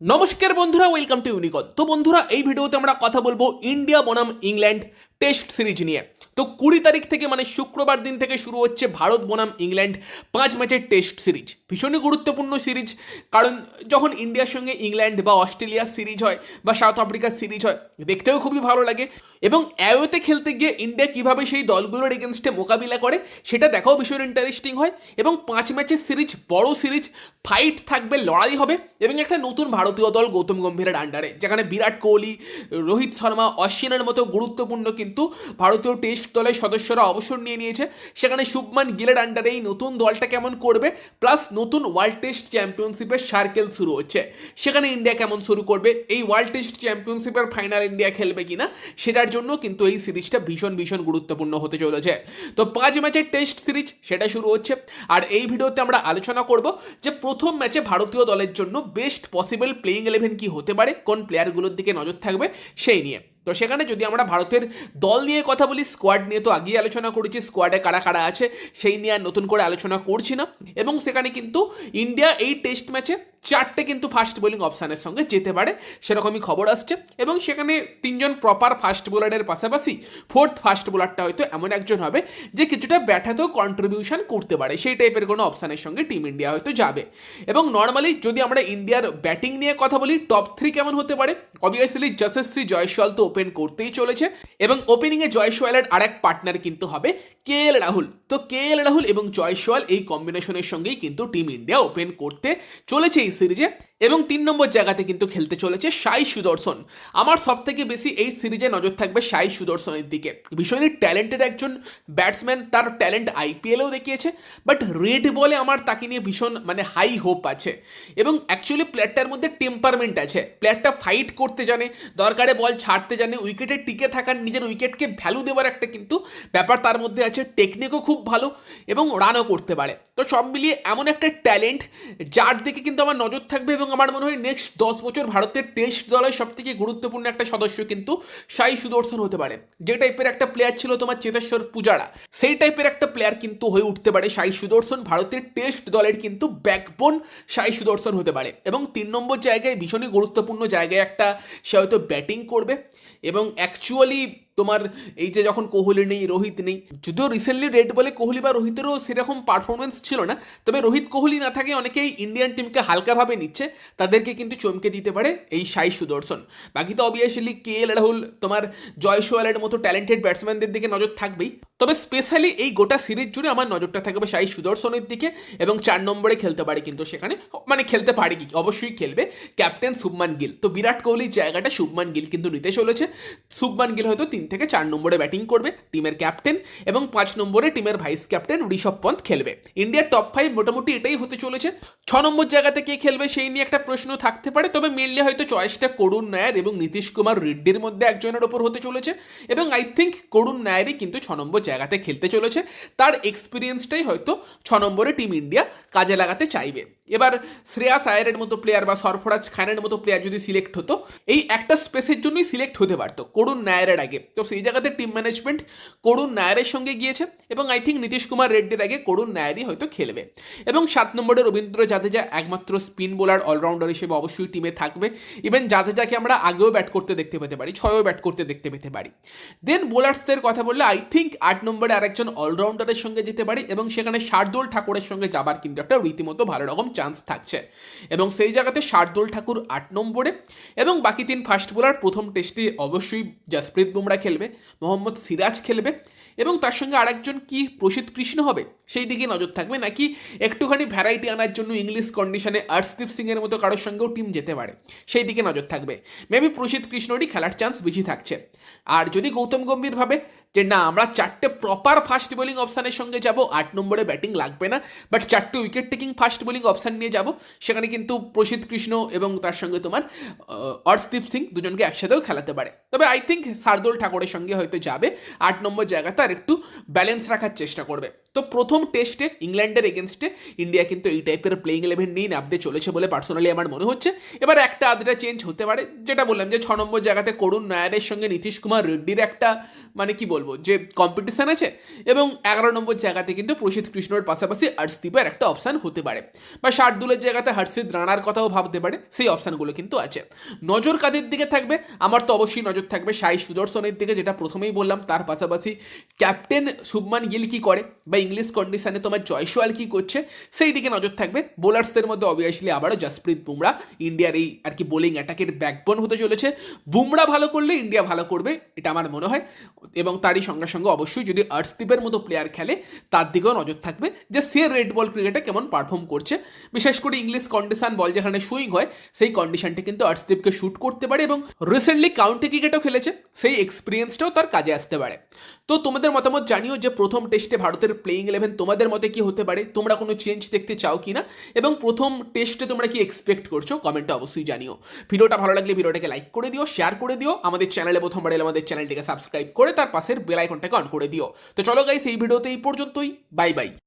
নমস্কার বন্ধুরা welcome to ইউনিকন তো বন্ধুরা, এই ভিডিওতে আমরা কথা বলব ইন্ডিয়া বনাম ইংল্যান্ড টেস্ট সিরিজ নিয়ে। তো কুড়ি তারিখ থেকে মানে শুক্রবার দিন থেকে শুরু হচ্ছে ভারত বনাম ইংল্যান্ড পাঁচ ম্যাচের টেস্ট সিরিজ। ভীষণই গুরুত্বপূর্ণ সিরিজ, কারণ যখন ইন্ডিয়ার সঙ্গে ইংল্যান্ড বা অস্ট্রেলিয়া সিরিজ হয় বা সাউথ আফ্রিকার সিরিজ হয়, দেখতেও খুবই ভালো লাগে। এবং অ্যাওয়েতে খেলতে গিয়ে ইন্ডিয়া কীভাবে সেই দলগুলোর এগেনস্টে মোকাবিলা করে, সেটা দেখাও ভীষণ ইন্টারেস্টিং হয়। এবং পাঁচ ম্যাচের সিরিজ বড় সিরিজ ফাইট থাকবে, লড়াই হবে এবং একটা নতুন ভারতীয় দল গৌতম গম্ভীরের আন্ডারে যেখানে বিরাট কোহলি, রোহিত শর্মা, অশ্বিনের মতো গুরুত্বপূর্ণ কিন্তু ভারতীয় টেস্ট দলের সদস্যরা অবসর নিয়ে নিয়েছে। সেখানে শুভমান গিলের আন্ডারে এই নতুন দলটা কেমন করবে? প্লাস নতুন ওয়ার্ল্ড টেস্ট চ্যাম্পিয়নশিপের সার্কেল শুরু হচ্ছে। সেখানে ইন্ডিয়া কেমন শুরু করবে? এই ওয়ার্ল্ড টেস্ট চ্যাম্পিয়নশিপের ফাইনাল ইন্ডিয়া খেলবে কিনা? সেটার জন্য কিন্তু এই সিরিজটা ভীষণ ভীষণ গুরুত্বপূর্ণ হতে চলেছে। তো পাঁচ ম্যাচের টেস্ট সিরিজ সেটা শুরু হচ্ছে। আর এই ভিডিওতে আমরা আলোচনা করব যে প্রথম ম্যাচে ভারতীয় দলের জন্য বেস্ট পসিবল প্লেইং ইলেভেন কি হতে পারে? কোন প্লেয়ারগুলোর দিকে নজর থাকবে? সেই নিয়ে। তো সেখানে যদি আমরা ভারতের দল নিয়ে কথা বলি স্কোয়াড নিয়ে তো আগেই আলোচনা করেছি স্কোয়াডে কারা কারা আছে, সেই নিয়ে আর নতুন করে আলোচনা করছি না। এবং সেখানে কিন্তু ইন্ডিয়া এই টেস্ট ম্যাচে চারটে কিন্তু ফাস্ট বোলিং অপশানের সঙ্গে যেতে পারে, সেরকমই খবর আসছে। এবং সেখানে তিনজন প্রপার ফাস্ট বোলারের পাশাপাশি ফোর্থ ফাস্ট বোলারটা হয়তো এমন একজন হবে যে কিছুটা ব্যাটাতেও কন্ট্রিবিউশন করতে পারে। সেই টাইপের কোনো অপশানের সঙ্গে টিম ইন্ডিয়া হয়তো যাবে। এবং নর্মালি যদি আমরা ইন্ডিয়ার ব্যাটিং নিয়ে কথা বলি টপ থ্রি কেমন হতে পারে? অবভিয়াসলি যশস্বী জয়সওয়াল তো ওপেন করতেই চলেছে। এবং ওপেনিংয়ে জয়সওয়ালের আরেক পার্টনার কিন্তু হবে কে এল রাহুল? তো কে এল রাহুল এবং জয়সওয়াল এই কম্বিনেশনের সঙ্গেই কিন্তু টিম ইন্ডিয়া ওপেন করতে চলেছে এই সিরিজে এবং তিন নম্বর জায়গাতে কিন্তু খেলতে চলেছে সাই সুদর্শন। আমার সব থেকে বেশি এই সিরিজে নজর থাকবে সাই সুদর্শনের দিকে। ভীষণই ট্যালেন্টেড একজন ব্যাটসম্যান তার ট্যালেন্ট আইপিএলেও দেখিয়েছে বাট রেড বলে আমার তাকে নিয়ে ভীষণ মানে হাই হোপ আছে। এবং অ্যাকচুয়ালি প্লেয়ারটার মধ্যে টেম্পারমেন্ট আছে। প্লেয়ারটা ফাইট করতে জানে, দরকারে বল ছাড়তে জানে উইকেটে টিকে থাকার, নিজের উইকেটকে ভ্যালু দেওয়ার একটা কিন্তু ব্যাপার তার মধ্যে আছে। টেকনিকও খুব ভালো এবং রানও করতে পারে। তো সব মিলিয়ে এমন একটা ট্যালেন্ট যার দিকে কিন্তু আমার নজর থাকবে এবং আমার মনে হয় নেক্সট দশ বছর ভারতের টেস্ট দলের সব থেকে গুরুত্বপূর্ণ একটা সদস্য কিন্তু সাই সুদর্শন হতে পারে। যে টাইপের একটা প্লেয়ার ছিল তোমার চেতেশ্বর পূজারা, সেই টাইপের একটা প্লেয়ার কিন্তু হয়ে উঠতে পারে সাই সুদর্শন। ভারতের টেস্ট দলের কিন্তু ব্যাকবোন সাই সুদর্শন হতে পারে এবং তিন নম্বর জায়গায় ভীষণই গুরুত্বপূর্ণ জায়গায় একটা সে হয়তো ব্যাটিং করবে এবং অ্যাকচুয়ালি তোমার এই যে যখন কোহলি নেই, রোহিত নেই, যদিও রিসেন্টলি রেড বলে কোহলি বা রোহিতেরও সেরকম পারফরমেন্স ছিল না, তবে রোহিত কোহলি না থাকে অনেকেই ইন্ডিয়ান টিমকে হালকাভাবে নিচ্ছে, তাদেরকে কিন্তু চমকে দিতে পারে এই সাই সুদর্শন। বাকি তো অবভিয়াসলি কে এল রাহুল তোমার জয় সোয়ালের মতো ট্যালেন্টেড ব্যাটসম্যানদের দিকে নজর থাকবেই। তবে স্পেশালি এই গোটা সিরিজ জুড়ে আমার নজরটা থাকবে সাই সুদর্শনের দিকে এবং চার নম্বরে খেলতে পারে কিন্তু সেখানে মানে খেলতে পারে কি, অবশ্যই খেলবে ক্যাপ্টেন শুভমান গিল। তো বিরাট কোহলির জায়গাটা শুভমান গিল কিন্তু নিতে চলেছে। শুভমান গিল হয়তো তিন থেকে চার নম্বরে ব্যাটিং করবে টিমের ক্যাপ্টেন এবং পাঁচ নম্বরে টিমের ভাইস ক্যাপ্টেন ঋষভ পন্থ খেলবে। ইন্ডিয়ার টপ ফাইভ মোটামুটি এটাই হতে চলেছে। ছ নম্বর জায়গাতে কে খেলবে সেই নিয়ে একটা প্রশ্ন থাকতে পারে, তবে মেনলি হয়তো চয়েসটা করুণ নায়ার এবং নীতিশ কুমার রেড্ডির মধ্যে একজনের ওপর হতে চলেছে এবং আই থিঙ্ক করুণ নায়ারই কিন্তু ছ নম্বর জায়গাতে খেলতে চলেছে। তার এক্সপিরিয়েন্সটাই হয়তো ছ নম্বরে টিম ইন্ডিয়া কাজে লাগাতে চাইবে। এবার শ্রেয়াস আয়ারের মতো প্লেয়ার বা সরফরাজ খানের মতো প্লেয়ার যদি সিলেক্ট হতো, এই একটা স্পেসের জন্যই সিলেক্ট হতে পারতো করুণ নায়ারের আগে। তো সেই জায়গাতে টিম ম্যানেজমেন্ট করুণ নায়ারের সঙ্গে গিয়েছে এবং আই থিঙ্ক নীতিশ কুমার রেড্ডির আগে করুণ নায়ারই হয়তো খেলবে। এবং সাত নম্বরে রবীন্দ্র জাদেজা একমাত্র স্পিন বোলার অলরাউন্ডার হিসেবে অবশ্যই টিমে থাকবে। ইভেন জাদেজাকে আমরা আগেও ব্যাট করতে দেখতে পেতে পারি, ছয়ও ব্যাট করতে দেখতে পেতে পারি। দেন বোলার্সদের কথা বললে আই থিঙ্ক আট নম্বরে আরেকজন অলরাউন্ডারের সঙ্গে যেতে পারি এবং সেখানে শার্দুল ঠাকুরের সঙ্গে যাবার কিন্তু একটা রীতিমতো ভালো রকম চান্স থাকছে। এবং সেই জায়গাতে শার্দুল ঠাকুর আট নম্বরে এবং বাকি তিন ফাস্ট বোলার প্রথম টেস্টে অবশ্যই জাসপ্রীত বুমরা খেলবে, মোহাম্মদ সিরাজ খেলবে এবং তার সঙ্গে আরেকজন কি প্রসিদ্ধ কৃষ্ণ হবে, সেই দিকে নজর থাকবে। নাকি একটুখানি ভ্যারাইটি আনার জন্য ইংলিশ কন্ডিশনে আর্শদীপ সিংয়ের মতো কারোর সঙ্গেও টিম যেতে পারে, সেই দিকে নজর থাকবে। মেবি প্রসিদ্ধ কৃষ্ণরই খেলার চান্স বেশি থাকছে। আর যদি গৌতম গম্ভীর ভাবে যে না, আমরা চারটে প্রপার ফাস্ট বোলিং অপশানের সঙ্গে যাব, আট নম্বরে ব্যাটিং লাগবে না বাট চারটে wicket taking fast bowling option নিয়ে যাব। সেখানে কিন্তু প্রসিদ্ধ কৃষ্ণ এবং তার সঙ্গে তোমার অর্শদীপ সিং দুজনকে একসাথেও খেলাতে পারে। তবে আই থিঙ্ক শার্দুল ঠাকুরের সঙ্গে হয়তো যাবে, আট নম্বর জায়গাতে আর একটু ব্যালেন্স রাখার চেষ্টা করবে। তো প্রথম টেস্টে ইংল্যান্ডের এগেনস্টে ইন্ডিয়া কিন্তু এই টাইপের প্লেইং ইলেভেন নিয়ে নামতে চলেছে বলে পার্সোনালি আমার মনে হচ্ছে। এবার একটা আধটা চেঞ্জ হতে পারে, যেটা বললাম যে ছ নম্বর জায়গাতে করুণ নায়ারের সঙ্গে নীতিশ কুমার রেড্ডির একটা মানে কি বলব, যে কম্পিটিশন আছে এবং এগারো নম্বর জায়গাতে কিন্তু প্রসিদ্ধ কৃষ্ণর পাশাপাশি আর্শদীপের একটা অপশান হতে পারে। বা শার্দুলের জায়গাতে হর্ষিত রানার কথাও ভাবতে পারে, সেই অপশানগুলো কিন্তু আছে। নজর কাদের দিকে থাকবে? আমার তো অবশ্যই নজর থাকবে সাই সুদর্শনের দিকে, যেটা প্রথমেই বললাম, তার পাশাপাশি ক্যাপ্টেন শুভমান গিল কি করে? বা ইংলিশ কন্ডিশনে তোমার জয়সওয়াল কি করছে, সেই দিকে নজর থাকবে। বোলার্সদের মধ্যে অবভিয়াসলি আবারও জসপ্রীত বুমরা ইন্ডিয়ার এই আর কি বোলিং অ্যাটাকের ব্যাকবোন হতে চলেছে। বুমরা ভালো করলে ইন্ডিয়া ভালো করবে, এটা আমার মনে হয়। এবং তারই সঙ্গে সঙ্গে অবশ্যই যদি আর্শদীপের মতো প্লেয়ার খেলে, তার দিকেও নজর থাকবে যে সে রেড বল ক্রিকেটে কেমন পারফর্ম করছে। বিশেষ করে ইংলিশ কন্ডিশন বল যেখানে সুইং হয়, সেই কন্ডিশনটা কিন্তু আর্শদীপকে শ্যুট করতে পারে এবং রিসেন্টলি কাউন্টি ক্রিকেটও খেলেছে, সেই এক্সপিরিয়েন্সটাও তার কাজে আসতে পারে। তো তোমাদের মতামত জানিও যে প্রথম টেস্টে ভারতের প্লেইং ইলেভেন তোমাদের মতে কি হতে পারে? তোমরা কোনো চেঞ্জ দেখতে চাও কি না এবং প্রথম টেস্টে তোমরা কি এক্সপেক্ট করছ? কমেন্টে অবশ্যই জানিও। ভিডিওটা ভালো লাগলে ভিডিওটাকে লাইক করে দিও শেয়ার করে দিও, আমাদের চ্যানেলে প্রথমবার এলে আমাদের চ্যানেলটিকে সাবস্ক্রাইব করে তার পাশের বেল আইকনটাকে অন করে দিও। তো চলো গাইস এই ভিডিওতে এই পর্যন্তই। Bye bye